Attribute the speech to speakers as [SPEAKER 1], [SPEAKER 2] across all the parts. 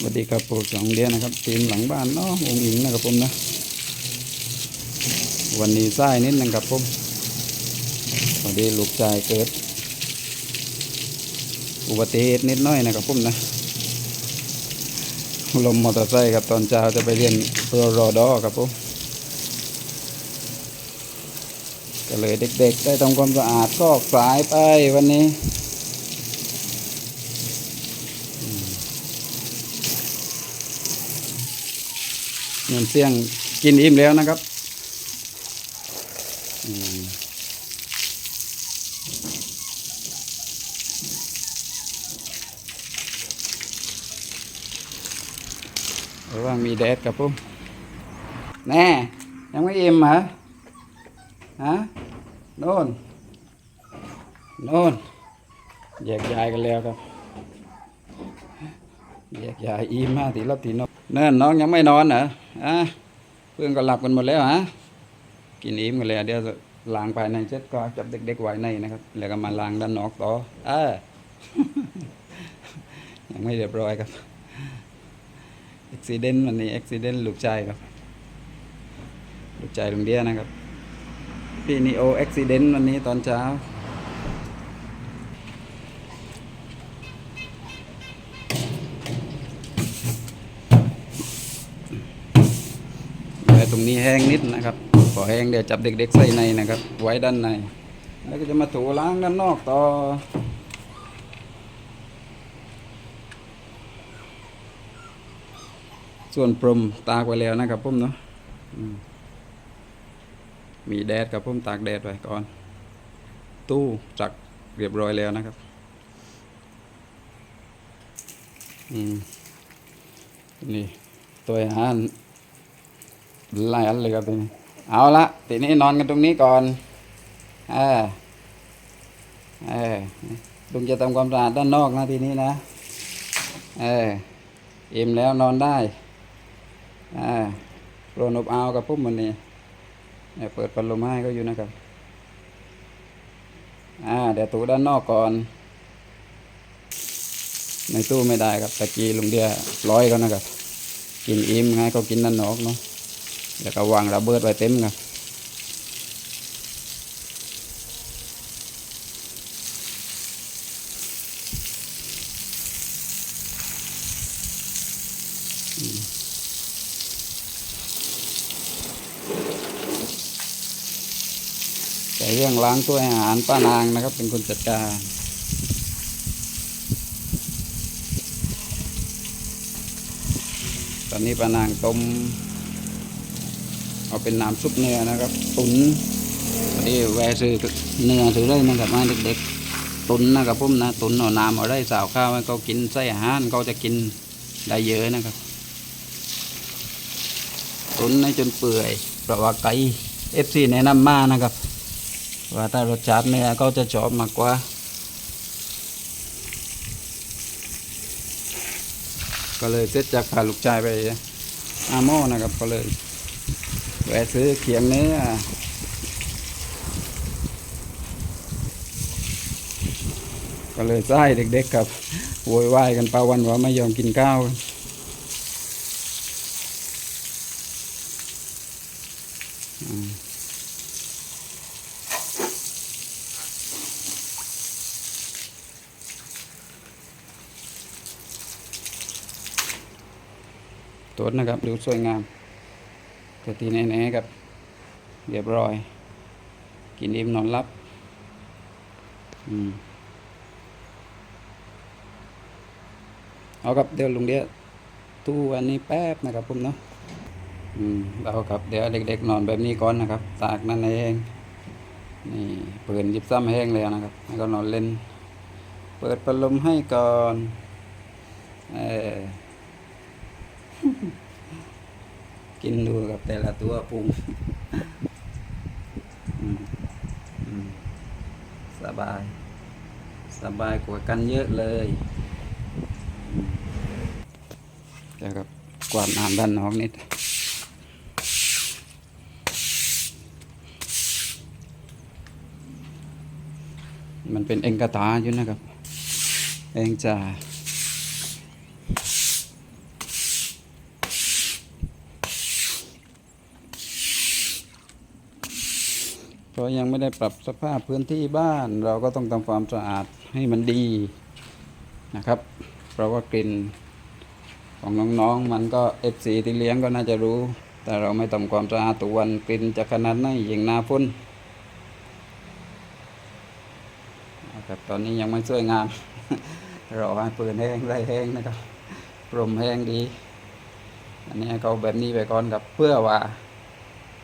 [SPEAKER 1] สวัสดีครับปลูสองเดือนนะครับทีมหลังบ้านเนาะวงอิงนะครับผมนะวันนี้ไส้นิดนึงครับผมพอดีลูกชายเกิด อุบัติเหตุนิดน้อยนะครับผมนะลมมอเตอร์ไซค์ครับตอนเช้าจะไปเรียนรอรอดอครับผมก็เลยเด็กๆ ได้ทำความสะอาดซอกสายไปวันนี้ เงินเสี่ยงกินอิ่มแล้วนะครับระวังมีแดดกับผมแน่ ยังไม่อิ่มเหรอฮะโน่นโน่นแยกย้ายกันแล้วครับ แยกย้ายอิ่มมาทีละทีนอนเนิ่นน้องยังไม่นอนเหรออะเพื่อนก็หลับกันหมดแล้วฮะกินอิ่มกันแล้วเดี๋ยวจะล้างภายในเสร็จก็จับเด็กๆไว้ในนะครับ แล้วก็มาล้างด้านนอกต่อเออยังไม่เรียบร้อยครับอุบิเหตุวันนี้อุบิเหตุลูกชายครับ ลูกชายลุงเดียนะครับพี่นีโออุบิเหตุวันนี้ตอนเช้า ตรงนี้แห้งนิดนะครับพอแห้งเดี๋ยวจับเด็กๆใส่ในนะครับ ไว้ด้านใน แล้วก็จะมาถูล้างด้านนอกต่อส่วนพรมตากไว้แล้วนะครับผมเนาะมีแดดกับผมตากแดดไว้ก่อน ตู้จักเรียบร้อยแล้วนะครับอืมนี่ตัวอาหาร ไล่อันเลยครับทีนี้เอาละทีนี้นอนกันตรงนี้ก่อนเออเออลุงจะทำความสะอาดด้านนอกนะทีนี้นะเอออิ่มแล้วนอนได้อ่าโรนอบเอากับพุ่มมันนี่เนี่ยเปิดพัดลมให้ก็อยู่นะครับอ่าเดี๋ยวตู้ด้านนอกก่อน ในตู้ไม่ได้ครับตะกี้ลุงเดียร้อยก็นะครับ กินอิ่มไงก็กินด้านนอกเนาะ แล้วก็วางระเบิดไว้เต็มครับแต่เรื่องล้างถ้วอาหารป้านางนะครับ เป็นคนจัดการตอนนี้ป้านางต้ม เอาเป็นน้ำซุปเนื้อนะครับ ตุนพอดีแวะซื้อเนื้อซื้อได้นะครับมาเด็กๆ ตุนนะครับผมนะตุนเอาน้ำเอาได้สาวข้าวให้เขากินใส่อาหารเขาจะกินได้เยอะนะครับ ตุนให้จนเปื่อยเพราะว่าไก่เอฟซีแนะนำมานะครับ ว่าถ้ารสชาติเนื้อเขาจะชอบมากกว่าก็เลยเสร็จจากพาลูกชายไปอาโม่นะครับก็เลย แวะซื้อเขียงเนื้อก็เลยใส่เด็กๆกับโวยวายกันปาวันว่าไม่ยอมกินข้าวตัวนะครับ ดูสวยงาม ก็ตีแน่ๆครับเรียบร้อย กินอิ่มนอนรับ อืม เอาครับเดี๋ยวลุงเดียตู้อันนี้แป๊บนะครับผมเนาะ อืมเอาครับเดี๋ยวเด็กๆนอนแบบนี้ก่อนนะครับ ตากนั่นเอง นี่เปิดยิบซ้ำแห้งแล้วนะครับ แล้วก็นอนเล่น เปิดพัดลมให้ก่อน เออ กินดูกับแต่ละตัวปรุงสบาย สบายกว่ากันเยอะเลยอืมเดี๋ยวครับกวาดน้ำด้านนอกนิดมันเป็นเองกระตาอยู่นะครับ เองจะ ราะยังไม่ได้ปรับสภาพพื้นที่บ้าน เราก็ต้องทำความสะอาดให้มันดีนะครับ เพราะว่ากลิ่นของน้องๆมันก็เอฟซีที่เลี้ยงก็น่าจะรู้ แต่เราไม่ทำความสะอาดตัววันกลิ่นจะขนาดไหนยิงนาพุ่นนะครับตอนนี้ยังไม่สวยงามรอให้ปืนแห้งไรแห้งนะครับปรมแห้งดี อันนี้เขาแบบนี้ไปก่อนกับเพื่อว่า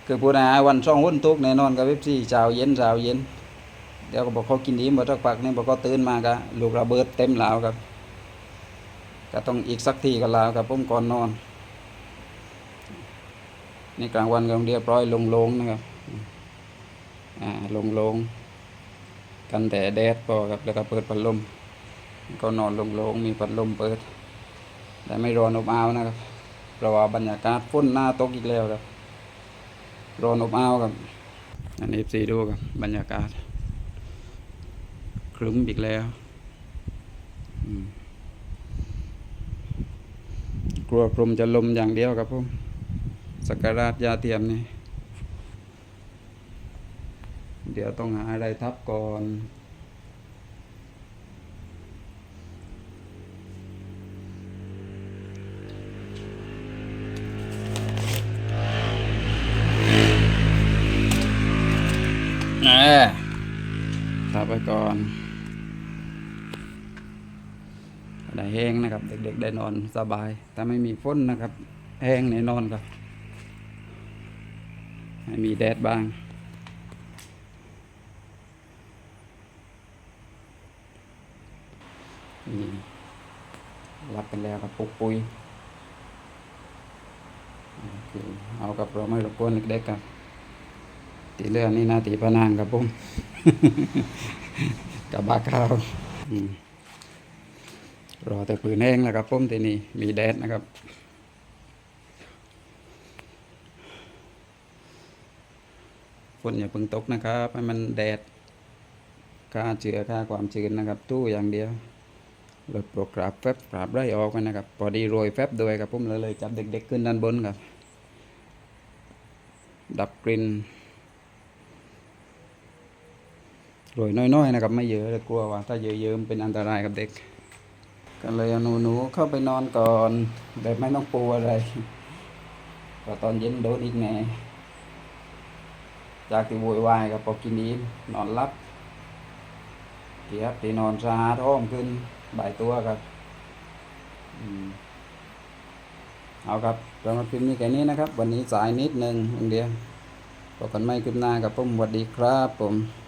[SPEAKER 1] คือพูดง่ายวันช่องวุ่นทุกข์แน่นอนกับเว็บซี่เช้าเย็นเช้าเย็นเดี๋ยวก็บอกเขากินดีหมดสักพักนี่บอกก็ตื่นมาก็ลูกระเบิดเต็มหลาวครับก็ต้องอีกสักทีก็ลาวครับผมก่อนนอนนี่กลางวันก็เรียบร้อยลงๆนะครับอ่าลงๆกันแต่แดดพอครับแล้วก็เปิดพัดลมก็นอนลงๆมีพัดลมเปิด แต่ไม่ร้อนอบอ้าวนะครับเพราะว่าบรรยากาศฝนหน้าตกอีกแล้วครับ ร้อนอบอ้าวครับ อันนี้สีดูครับบรรยากาศ ครึ้มอีกแล้วกลัวพรมจะลมอย่างเดียวครับผมสักการะยาเทียมนี่ เดี๋ยวต้องหาอะไรทับก่อน ทับไปก่อนได้แห้งนะครับ เด็กๆได้นอนสบาย ถ้าไม่มีฝนนะครับ แห้งแน่นอนครับ ให้มีแดดบ้างนี่รับกันแล้วครับปุกปุยโอเคเอากับเราไม่รบกวนเด็กๆครับ ตีเรื่องนี่นะตีพนางครับผมกับบาข้าวรอแต่ปืนแห้งแล้วครับผมทีนี้มีแดดนะครับฝนอย่าเพิ่งตกนะครับให้มันแดดค่าเชื้อค่าความชื้นนะครับ ตู้อย่างเดียวลดโปรกราบแฟบกราบไร่ออกไปนะครับ พอดีโรยแฟบด้วยครับผมเลยเลยจับเด็กๆขึ้นด้านบนครับ ดับกลิ่น โรยน้อยๆนะครับไม่เยอะกลัวว่า ถ้าเยอะๆมันเป็นอันตรายกับเด็ก ก็เลยเอาหนูๆเข้าไปนอนก่อนแบบไม่ต้องปูอะไรพอตอนเย็นโดนอีกแน่จากที่โวยวายกับพอกินอีมนอนรับเกียบที่นอนสะอาดห้อมขึ้นบ่ายตัวครับเอาครับสำหรับคลิปนี้แค่นี้นะครับ วันนี้สายนิดนึงอย่างเดียวพบกันไม่คลิปหน้ากับผมสวัสดีครับผม